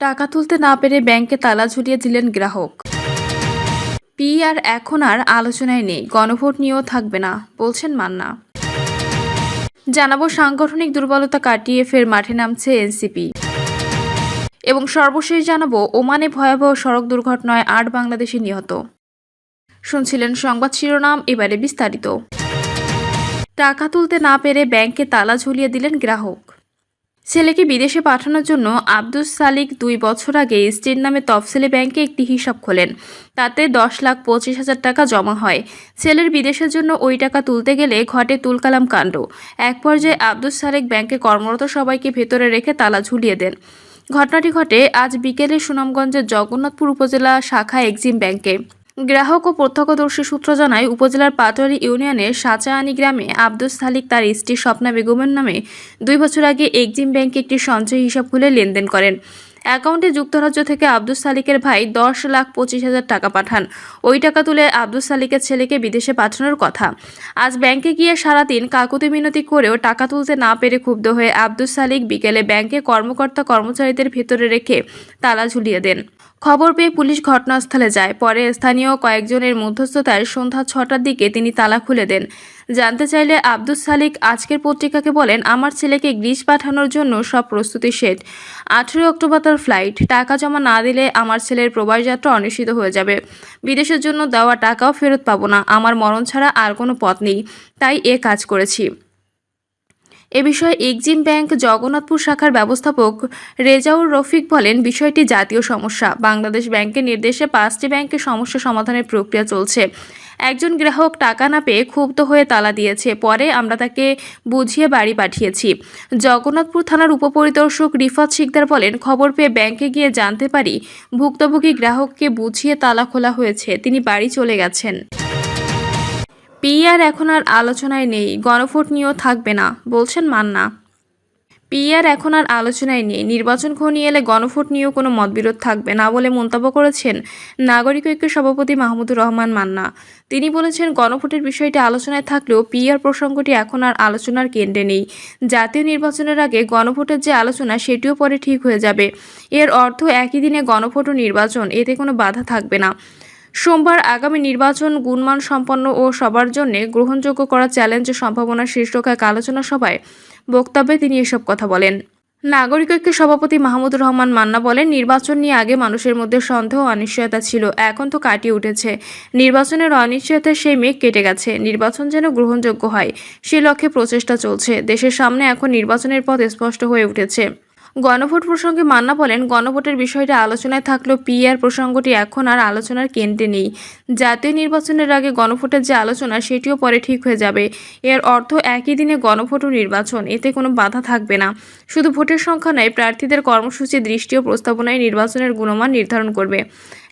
টাকা তুলতে না পেরে ব্যাংকে তালা ঝুলিয়ে দিলেন গ্রাহক। পি আর এখন আর আলোচনায় নেই, গণভোট নিয়েও থাকবে না, বলছেন মান্না। জানাব, সাংগঠনিক দুর্বলতা কাটিয়ে ফের মাঠে নামছে এনসিপি। এবং সর্বশেষ জানাব, ওমানে ভয়াবহ সড়ক দুর্ঘটনায় আট বাংলাদেশি নিহত। শুনছিলেন সংবাদ শিরোনাম, এবারে বিস্তারিত। টাকা তুলতে না পেরে ব্যাংকে তালা ঝুলিয়ে দিলেন গ্রাহক। ছেলেকে বিদেশে পাঠানোর জন্য আব্দুস সালিক দুই বছর আগে স্টেট নামে তফসিলি ব্যাংকে একটি হিসাব খোলেন। তাতে দশ লাখ পঁচিশ হাজার টাকা জমা হয়। ছেলের বিদেশের জন্য ওই টাকা তুলতে গেলে ঘটে তুলকালাম কাণ্ড। এক পর্যায়ে আব্দুস সালেক ব্যাংকে কর্মরত সবাইকে ভেতরে রেখে তালা ঝুলিয়ে দেন। ঘটনাটি ঘটে আজ বিকেলে সুনামগঞ্জের জগন্নাথপুর উপজেলা শাখা এক্সিম ব্যাংকে। গ্রাহক ও প্রত্যক্ষদর্শী সূত্র জানায়, উপজেলার পাটোয়ারি ইউনিয়নের সাচায়ানি গ্রামে আব্দুস সালিক তার স্ত্রী স্বপ্না বেগমের নামে দুই বছর আগে এক্সিম ব্যাংকে একটি সঞ্চয় হিসাব খুলে লেনদেন করেন। অ্যাকাউন্টে যুক্তরাজ্য থেকে আব্দুস সালিকের ভাই দশ লাখ পঁচিশ হাজার টাকা পাঠান। ওই টাকা তুলে আব্দুস সালিকের ছেলেকে বিদেশে পাঠানোর কথা। আজ ব্যাংকে গিয়ে সারাদিন কাকুতি মিনতি করেও টাকা তুলতে না পেরে ক্ষুব্ধ হয়ে আব্দুস সালিক বিকেলে ব্যাংকে কর্মকর্তা কর্মচারীদের ভেতরে রেখে তালা ঝুলিয়ে দেন। খবর পেয়ে পুলিশ ঘটনাস্থলে যায়। পরে স্থানীয় কয়েকজনের মধ্যস্থতায় সন্ধ্যা ছটার দিকে তিনি তালা খুলে দেন। জানতে চাইলে আব্দুস সালিক আজকের পত্রিকাকে বলেন, আমার ছেলেকে গ্রিস পাঠানোর জন্য সব প্রস্তুতি সেট আঠেরোই অক্টোবর তার ফ্লাইট। টাকা জমা না দিলে আমার ছেলের প্রবাস যাত্রা অনিশ্চিত হয়ে যাবে। বিদেশের জন্য দেওয়া টাকাও ফেরত পাবো না। আমার মরণ ছাড়া আর কোনো পথ নেই। তাই এ কাজ করেছি। এ বিষয়ে এক্সিম ব্যাংক জগন্নাথপুর শাখার ব্যবস্থাপক রেজাউর রফিক বলেন, বিষয়টি জাতীয় সমস্যা। বাংলাদেশ ব্যাংকের নির্দেশে পাঁচটি ব্যাংকের সমস্যা সমাধানের প্রক্রিয়া চলছে। একজন গ্রাহক টাকা না পেয়ে ক্ষুব্ধ হয়ে তালা দিয়েছে। পরে আমরা তাকে বুঝিয়ে বাড়ি পাঠিয়েছি। জগন্নাথপুর থানার উপপরিদর্শক রিফাত শিকদার বলেন, খবর পেয়ে ব্যাংকে গিয়ে জানতে পারি, ভুক্তভোগী গ্রাহককে বুঝিয়ে তালা খোলা হয়েছে। তিনি বাড়ি চলে গেছেন। পিআর এখন আর আলোচনায় নেই, গণভোট নিয়েও থাকবে না, বলছেন মান্না। পিআর এখন আর আলোচনায় নেই, নির্বাচন ঘনিয়ে এলে গণভোট নিয়েও কোনো মতবিরোধ থাকবে না বলে মন্তব্য করেছেন নাগরিক ঐক্য সভাপতি মাহমুদুর রহমান মান্না। তিনি বলেছেন, গণভোটের বিষয়টি আলোচনায় থাকলেও পিআর প্রসঙ্গটি এখন আর আলোচনার কেন্দ্রে নেই। জাতীয় নির্বাচনের আগে গণভোটের যে আলোচনা, সেটিও পরে ঠিক হয়ে যাবে। এর অর্থ একই দিনে গণভোট ও নির্বাচন, এতে কোনো বাধা থাকবে না। সোমবার আগামী নির্বাচন গুণমান সম্পন্ন ও সবার জন্য গ্রহণযোগ্য করা চ্যালেঞ্জ সম্ভাবনা শীর্ষক এক আলোচনা সভায় বক্তব্যে তিনি এসব কথা বলেন। নাগরিক ঐক্যের সভাপতি মাহমুদুর রহমান মান্না বলেন, নির্বাচন নিয়ে আগে মানুষের মধ্যে সন্দেহ অনিশ্চয়তা ছিল, এখন তো কাটিয়ে উঠেছে। নির্বাচনের অনিশ্চয়তা সেই মেঘ কেটে গেছে, নির্বাচন যেন গ্রহণযোগ্য হয়, সে লক্ষ্যে প্রচেষ্টা চলছে। দেশের সামনে এখন নির্বাচনের পথ স্পষ্ট হয়ে উঠেছে। গণভোট প্রসঙ্গে মান্না বলেন, গণভোটের বিষয়টা আলোচনায় থাকলেও পিআর প্রসঙ্গটি এখন আর আলোচনার কেন্দ্রে নেই। জাতীয় নির্বাচনের আগে গণভোটের যে আলোচনা, সেটিও পরে ঠিক হয়ে যাবে। এর অর্থ একই দিনে গণভোট ও নির্বাচন, এতে কোনো বাধা থাকবে না। শুধু ভোটের সংখ্যা নয়, প্রার্থীদের কর্মসূচি, দৃষ্টি ও প্রস্তাবনায় নির্বাচনের গুণমান নির্ধারণ করবে।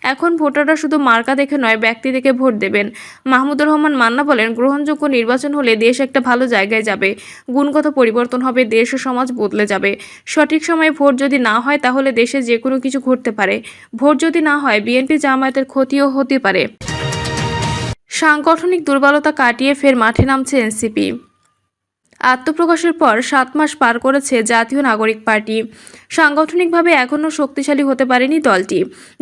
এখন ভোটাররা শুধু মার্কা দেখে নয়, ব্যক্তি দেখে ভোট দেবেন। মাহমুদুর রহমান মান্না বলেন, গ্রহণযোগ্য নির্বাচন হলে দেশ একটা ভালো জায়গায় যাবে। গুণগত পরিবর্তন হবে, দেশ ও সমাজ বদলে যাবে। সঠিক সময়ে ভোট যদি না হয়, তাহলে দেশে যে কোনো কিছু ঘটতে পারে। ভোট যদি না হয়, বিএনপি জামায়াতের ক্ষতিও হতে পারে। সাংগঠনিক দুর্বলতা কাটিয়ে ফের মাঠে নামছে এনসিপি। আত্মপ্রকাশের পর সাত মাস পার করেছে জাতীয় নাগরিক পার্টি। সাংগঠনিকভাবে এখনও শক্তিশালী হতে পারেনি দলটি।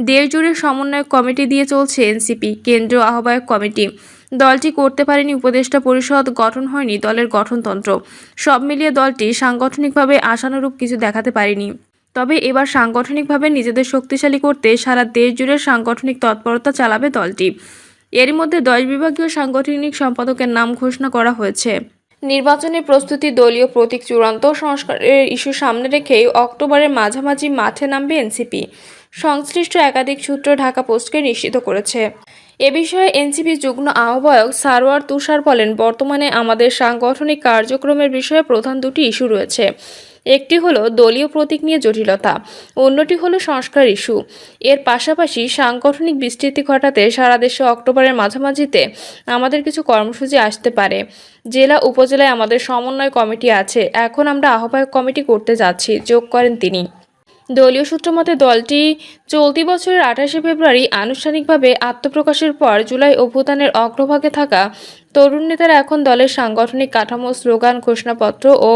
দেশ জুড়ে সমন্বয়ক কমিটি দিয়ে চলছে এনসিপি, কেন্দ্রীয় আহ্বায়ক কমিটি। দলটি করতে পারেনি, উপদেষ্টা পরিষদ গঠন হয়নি দলের গঠনতন্ত্র। সব মিলিয়ে দলটি সাংগঠনিকভাবে আশানুরূপ কিছু দেখাতে পারেনি। তবে এবার সাংগঠনিকভাবে নিজেদের শক্তিশালী করতে সারা দেশ জুড়ে সাংগঠনিক তৎপরতা চালাবে দলটি। এরই মধ্যে দশ বিভাগীয় সাংগঠনিক সম্পাদকের নাম ঘোষণা করা হয়েছে। নির্বাচনের প্রস্তুতি দলীয় প্রতীক চূড়ান্ত সংস্কারের ইস্যু সামনে রেখেই অক্টোবরের মাঝামাঝি মাঠে নামবে এনসিপি। সংশ্লিষ্ট একাধিক সূত্র ঢাকা পোস্টকে নিশ্চিত করেছে। এ বিষয়ে এনসিপি যুগ্ম আহ্বায়ক সারোয়ার তুষার বলেন, বর্তমানে আমাদের সাংগঠনিক কার্যক্রমের বিষয়ে প্রধান দুটি ইস্যু রয়েছে। একটি হলো দলীয় প্রতীক নিয়ে জটিলতা, অন্যটি হলো সংস্কার ইস্যু। এর পাশাপাশি সাংগঠনিক বিস্তৃতি ঘটাতে সারা দেশে অক্টোবরের মাঝামাঝিতে আমাদের কিছু কর্মসূচি আসতে পারে। জেলা, উপজেলায় আমাদের সমন্বয় কমিটি আছে। এখন আমরা আহ্বায়ক কমিটি করতে যাচ্ছি। যোগ করেন তিনি। দলীয় সূত্র মতে, দলটি চলতি বছরের আঠাশে ফেব্রুয়ারি আনুষ্ঠানিকভাবে আত্মপ্রকাশের পর জুলাই অভ্যুত্থানের অগ্রভাগে থাকা তরুণ নেতারা এখন দলের সাংগঠনিক কাঠামো, স্লোগান, ঘোষণাপত্র ও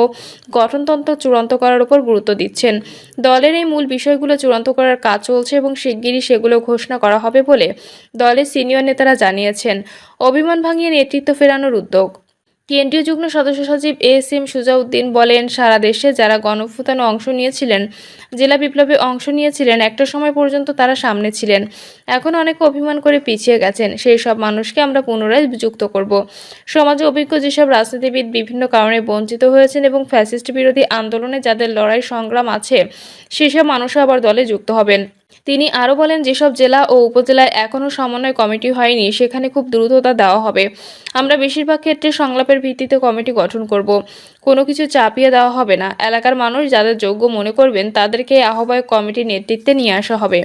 গঠনতন্ত্র চূড়ান্ত করার উপর গুরুত্ব দিচ্ছেন। দলের এই মূল বিষয়গুলো চূড়ান্ত করার কাজ চলছে এবং শিগগিরই সেগুলো ঘোষণা করা হবে বলে দলের সিনিয়র নেতারা জানিয়েছেন। অভিমান ভাঙিয়ে নেতৃত্ব ফেরানোর উদ্যোগ। কেন্দ্রীয় যুগ্ম সদস্য সচিব এস এম সুজাউদ্দিন বলেন, সারা দেশে যারা গণফুতানো অংশ নিয়েছিলেন, জেলা বিপ্লবে অংশ নিয়েছিলেন, একটা সময় পর্যন্ত তারা সামনে ছিলেন। এখন অনেকে অভিমান করে পিছিয়ে গেছেন। সেই সব মানুষকে আমরা পুনরায় যুক্ত করব। সমাজে অভিজ্ঞ যেসব রাজনীতিবিদ বিভিন্ন কারণে বঞ্চিত হয়েছেন এবং ফ্যাসিস্ট বিরোধী আন্দোলনে যাদের লড়াই সংগ্রাম আছে, সেসব মানুষও আবার দলে যুক্ত হবেন। তিনি আরও বলেন, যেসব জেলা ও উপজেলায় এখনও সমন্বয় কমিটি হয়নি, সেখানে খুব দ্রুততা দেওয়া হবে। আমরা বেশিরভাগ ক্ষেত্রে সংলাপের ভিত্তিতে কমিটি গঠন করব। কোনো কিছু চাপিয়ে দেওয়া হবে না। এলাকার মানুষ যাদের যোগ্য মনে করবেন, তাদেরকে আহ্বায়ক কমিটির নেতৃত্বে নিয়ে আসা হবে।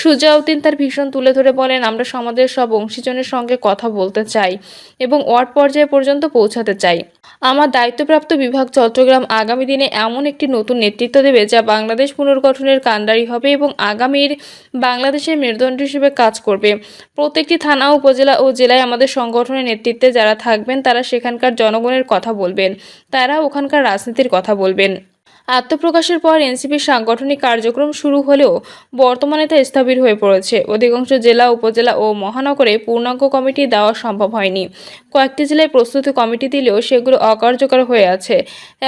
সুজাউদ্দিন তার ভীষণ তুলে ধরে বলেন, আমরা সমাজের সব অংশীজনের সঙ্গে কথা বলতে চাই এবং ওয়ার্ড পর্যায়ে পর্যন্ত পৌঁছাতে চাই। আমার দায়িত্বপ্রাপ্ত বিভাগ চট্টগ্রাম আগামী দিনে এমন একটি নতুন নেতৃত্ব দেবে যা বাংলাদেশ পুনর্গঠনের কাণ্ডারি হবে এবং আগামীর বাংলাদেশের মেরুদণ্ড হিসেবে কাজ করবে। প্রত্যেকটি থানা, উপজেলা ও জেলায় আমাদের সংগঠনের নেতৃত্বে যারা থাকবেন, তারা সেখানকার জনগণের কথা বলবেন, তারা ওখানকার রাজনীতির কথা বলবেন। আত্মপ্রকাশের পর এনসিপির সাংগঠনিক কার্যক্রম শুরু হলেও বর্তমানে তা স্থবির হয়ে পড়েছে। অধিকাংশ জেলা, উপজেলা ও মহানগরে পূর্ণাঙ্গ কমিটি দেওয়া সম্ভব হয়নি। কয়েকটি জেলায় প্রস্তুতি কমিটি দিলেও সেগুলো অকার্যকর হয়ে আছে।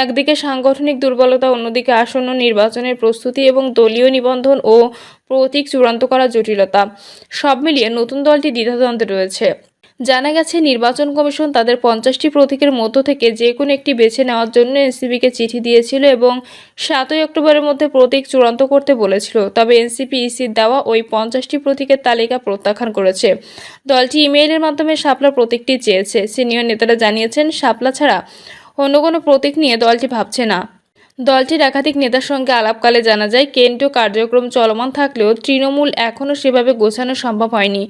একদিকে সাংগঠনিক দুর্বলতা, অন্যদিকে আসন্ন নির্বাচনের প্রস্তুতি এবং দলীয় নিবন্ধন ও প্রতীক চূড়ান্ত করা জটিলতা। সব মিলিয়ে নতুন দলটি দ্বিধাদ্বন্দ্বে রয়েছে। জানা গেছে, নির্বাচন কমিশন তাদের পঞ্চাশটি প্রতীকের মধ্য থেকে যে কোনো একটি বেছে নেওয়ার জন্য এনসিপিকে চিঠি দিয়েছিল এবং সাতই অক্টোবরের মধ্যে প্রতীক চূড়ান্ত করতে বলেছিল। তবে এনসিপি ইসির দেওয়া ওই পঞ্চাশটি প্রতীকের তালিকা প্রত্যাখ্যান করেছে। দলটি ইমেইলের মাধ্যমে শাপলা প্রতীকটি চেয়েছে। সিনিয়র নেতারা জানিয়েছেন, শাপলা ছাড়া অন্য কোনো প্রতীক নিয়ে দলটি ভাবছে না। দলটির একাধিক নেতার সঙ্গে আলাপকালে জানা যায়, কেন্দ্রীয় কার্যক্রম চলমান থাকলেও তৃণমূল এখনও সেভাবে গোছানো সম্ভব হয়নি।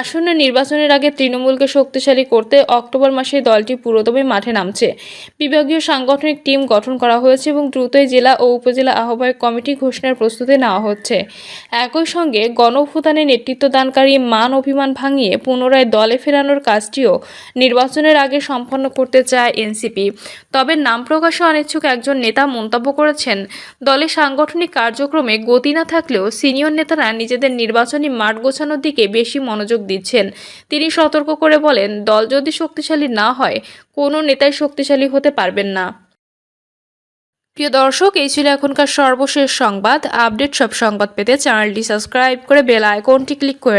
আসন্ন নির্বাচনের আগে তৃণমূলকে শক্তিশালী করতে অক্টোবর মাসে দলটি পুরোদমে মাঠে নামছে। বিভাগীয় সাংগঠনিক টিম গঠন করা হয়েছে এবং দ্রুতই জেলা ও উপজেলা আহ্বায়ক কমিটি ঘোষণার প্রস্তুতি নেওয়া হচ্ছে। একই সঙ্গে গণভূতানে নেতৃত্বদানকারী মান অভিমান ভাঙিয়ে পুনরায় দলে ফেরানোর কাজটিও নির্বাচনের আগে সম্পন্ন করতে চায় এনসিপি। তবে নাম প্রকাশে অনিচ্ছুক একজন নেতা মন্তব্য করেছেন। দলের সাংগঠনিক কার্যক্রমে গতি না থাকলেও সিনিয়র নেতারা নিজেদের নির্বাচনী মাঠ গোছানোর দিকে বেশি মনোযোগ দিচ্ছেন। তিনি সতর্ক করে বলেন, দল যদি শক্তিশালী না হয়, কোনো নেতাই শক্তিশালী হতে পারবেন না। প্রিয় দর্শক, এই ছিল এখনকার সর্বশেষ সংবাদ। আপডেট সব সংবাদ পেতে চ্যানেলটি সাবস্ক্রাইব করে বেল আইকনটি ক্লিক করে